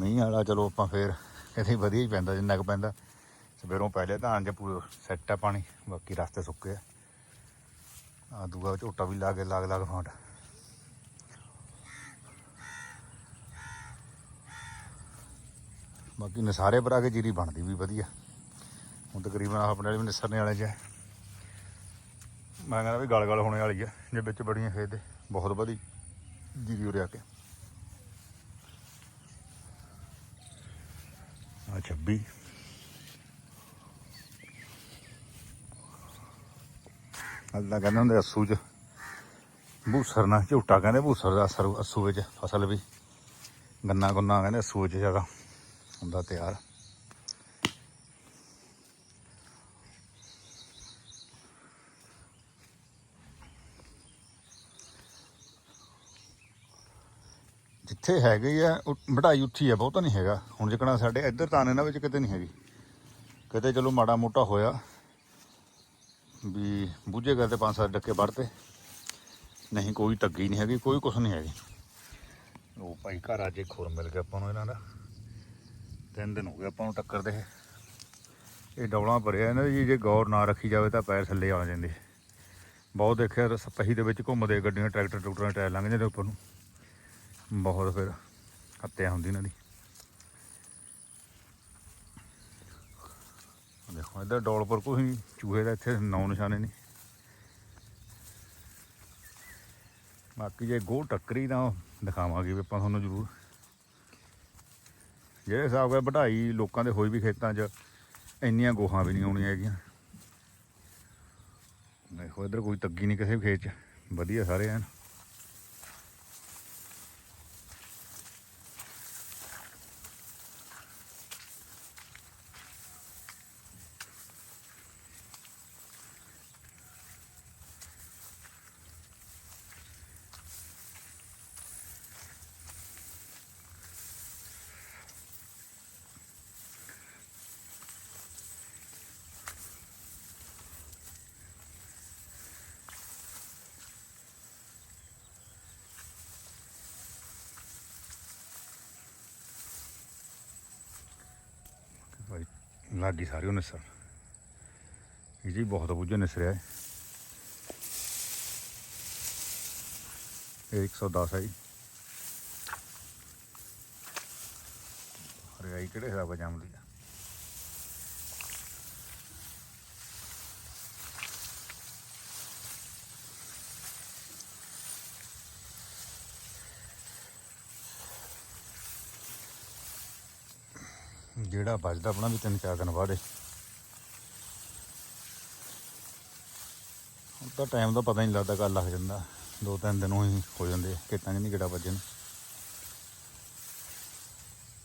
ਮੀਂਹ ਵਾਲਾ ਚਲੋ ਆਪਾਂ ਫੇਰ ਇੱਥੇ ਵਧੀਆ ਹੀ ਪੈਂਦਾ, ਜਿੰਨਾ ਕੁ ਪੈਂਦਾ। ਸਵੇਰੋਂ ਪਹਿਲੇ ਧਾਨ ਚ ਪੂਰਾ ਸੈੱਟ ਆ ਪਾਣੀ, ਬਾਕੀ ਰਸਤੇ ਸੁੱਕੇ ਆ। ਆ ਦੂਆ ਝੋਟਾ ਵੀ ਲਾ ਕੇ ਲਾਗ ਲਾਗ ਫਾਂਟ। ਬਾਕੀ ਨਸਾਰੇ ਭਰਾ ਕੇ ਜੀਰੀ ਬਣਦੀ ਵੀ ਵਧੀਆ। ਹੁਣ ਤਕਰੀਬਨ ਆਪਣੇ ਵਾਲੇ ਵੀ ਨਿਸਰਨੇ ਵਾਲੇ ਚ ਮੈਂ ਕਹਿੰਦਾ ਵੀ ਗਲ ਗਲ ਹੋਣੇ ਵਾਲੀ ਆ, ਜੇ ਵਿੱਚ ਬੜੀਆਂ ਖੇਤ ਦੇ ਬਹੁਤ ਵਧੀ, ਜੀਰੀ ਉਰੇ ਆ ਕੇ। ਆ 26 ਅੱਲਾ ਕਹਿੰਦੇ ਹੁੰਦੇ ਅਸੂ ਚ, ਭੂਸਰ ਨਾਲ ਝੂਟਾ ਕਹਿੰਦੇ ਭੂਸਰ ਦਾ ਅਸਰ, ਅਸੂ ਵਿੱਚ, ਫਸਲ ਵੀ। ਗੰਨਾ ਗੁੰਨਾ ਕਹਿੰਦੇ ਅਸੂ ਚ ਜਗਾ ਹੁੰਦਾ ਤਿਆਰ। ਜਿੱਥੇ ਹੈਗੇ ਆ ਉਹ ਵਢਾਈ ਉੱਠੀ ਆ, ਬਹੁਤਾ ਨਹੀਂ ਹੈਗਾ। ਹੁਣ ਜਿਕਣਾ ਸਾਡੇ ਇੱਧਰ ਤਾਂ ਇਹਨਾਂ ਵਿੱਚ ਕਿਤੇ ਨਹੀਂ ਹੈਗੀ। ਕਿਤੇ ਚਲੋ ਮਾੜਾ ਮੋਟਾ ਹੋਇਆ ਵੀ ਬੂਝੇ ਕਰਦੇ ਪੰਜ ਸੱਤ ਡੱਕੇ ਵੜਤੇ ਨਹੀਂ, ਕੋਈ ਤੱਗੀ ਨਹੀਂ ਹੈਗੀ, ਕੋਈ ਕੁਛ ਨਹੀਂ ਹੈਗੀ। ਉਹ ਭਾਈ ਘਰ ਅੱਜ ਇੱਕ ਹੋਰ ਮਿਲ ਗਿਆ ਆਪਾਂ ਨੂੰ ਇਹਨਾਂ ਦਾ। ਤਿੰਨ ਦਿਨ ਹੋ ਗਏ ਆਪਾਂ ਨੂੰ ਟੱਕਰ ਦੇ ਇਹ ਡੌਲਾਂ ਭਰਿਆ ਇਹਨਾਂ ਦੀ, ਜੇ ਗੌਰ ਨਾ ਰੱਖੀ ਜਾਵੇ ਤਾਂ ਪੈਰ ਥੱਲੇ ਆ ਜਾਂਦੇ। ਬਹੁਤ ਦੇਖਿਆ ਰਸ- ਪਹੀ ਦੇ ਵਿੱਚ ਘੁੰਮਦੇ ਗੱਡੀਆਂ, ਟਰੈਕਟਰ, ਟਰੂਕਟਰਾਂ ਦੇ ਟਾਇਰ ਲੰਘ ਜਾਂਦੇ ਉੱਪਰ ਨੂੰ। ਬਹੁਤ ਫਿਰ ਹੱਤਿਆ ਹੁੰਦੀ ਇਹਨਾਂ ਦੀ। ਦੇਖੋ ਇੱਧਰ ਡੋਲਪੁਰ ਕੋਈ ਨਹੀਂ, ਚੂਹੇ ਦਾ ਇੱਥੇ ਨੌ ਨਿਸ਼ਾਨੇ ਨੇ। ਬਾਕੀ ਜੇ ਗੋ ਟੱਕਰੀ ਤਾਂ ਦਿਖਾਵਾਂਗੇ ਵੀ ਆਪਾਂ ਤੁਹਾਨੂੰ ਜ਼ਰੂਰ। ਜਿਹੜੇ ਹਿਸਾਬ ਨਾਲ ਵਢਾਈ ਲੋਕਾਂ ਦੇ ਹੋਈ ਵੀ ਖੇਤਾਂ 'ਚ ਇੰਨੀਆਂ ਗੋਹਾਂ ਵੀ ਨਹੀਂ ਆਉਣੀਆਂ ਹੈਗੀਆਂ। ਦੇਖੋ ਇੱਧਰ ਕੋਈ ਤੱਗੀ ਨਹੀਂ ਕਿਸੇ ਵੀ ਖੇਤ 'ਚ। ਵਧੀਆ ਸਾਰੇ ਐਨ ਭਾਈ ਲਾਗੀ ਸਾਰੇ ਉਹ ਨਿਸਰ। ਇਹ ਜੀ ਬਹੁਤ ਬੁੱਝੇ ਨਿਸਰਿਆ ਹੈ ਇਹ 110 ਹੈ ਜੀ। ਹਰਿਆਈ ਕਿਹੜੇ ਹਿਸਾਬ ਨਾਲ ਜੰਮਦੀ ਆ? ਜਿਹੜਾ ਵੱਜਦਾ ਆਪਣਾ ਵੀ ਤਿੰਨ ਚਾਰ ਦਿਨ ਬਾਅਦ। ਹੁਣ ਤਾਂ ਟਾਈਮ ਦਾ ਪਤਾ ਨਹੀਂ ਲੱਗਦਾ ਕੱਲ ਲੱਗ ਜਾਂਦਾ। ਦੋ ਤਿੰਨ ਦਿਨ ਹੀ ਹੋ ਜਾਂਦੇ ਆ, ਖੇਤਾਂ 'ਚ ਨਹੀਂ ਕਿਹੜਾ ਵੱਜਣ।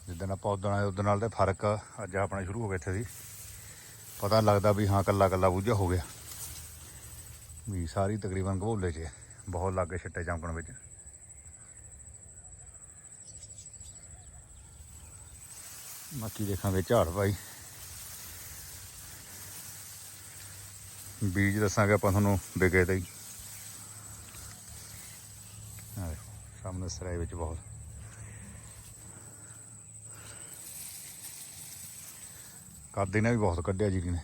ਜਿੱਦਣ ਆਪਾਂ ਉਦਣ ਆਏ ਉਦਣ ਨਾਲ ਤੇ ਫ਼ਰਕ ਅੱਜ ਆਪਣਾ ਸ਼ੁਰੂ ਹੋ ਗਿਆ ਇੱਥੇ ਦੀ ਪਤਾ ਲੱਗਦਾ ਵੀ ਹਾਂ ਕੱਲਾ ਕੱਲਾ ਬੂਝਾ ਹੋ ਗਿਆ। ਵੀ ਸਾਰੀ ਤਕਰੀਬਨ ਘੋਲੇ 'ਚ ਬਹੁਤ ਲੱਗੇ ਛਿੱਟੇ ਚਮਕਣ ਵਿੱਚ। ਬਾਕੀ ਦੇਖਾਂਗੇ ਝਾੜ ਭਾਈ ਬੀਜ ਦੱਸਾਂਗੇ ਆਪਾਂ ਤੁਹਾਨੂੰ ਵਿਗੇ ਤੇ ਹੀ। ਆਹ ਦੇਖੋ, ਸਾਹਮਣੇ ਸਰਾਏ ਵਿੱਚ ਬਹੁਤ। ਕਰਦੇ ਨੇ ਵੀ ਬਹੁਤ ਕੱਢਿਆ ਜੀ ਨੇ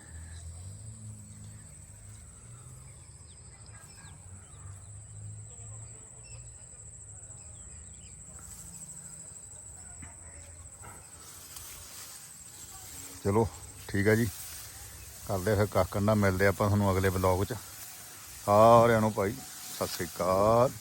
ਚਲੋ, ਠੀਕ ਹੈ ਜੀ। ਕਰਦੇ ਆ ਫਿਰ ਕੱਖ ਨਾਲ ਮਿਲਦੇ ਆਪਾਂ ਤੁਹਾਨੂੰ ਅਗਲੇ ਬਲੌਗ 'ਚ। ਸਾਰਿਆਂ ਨੂੰ ਭਾਈ, ਸਤਿ ਸ੍ਰੀ ਅਕਾਲ।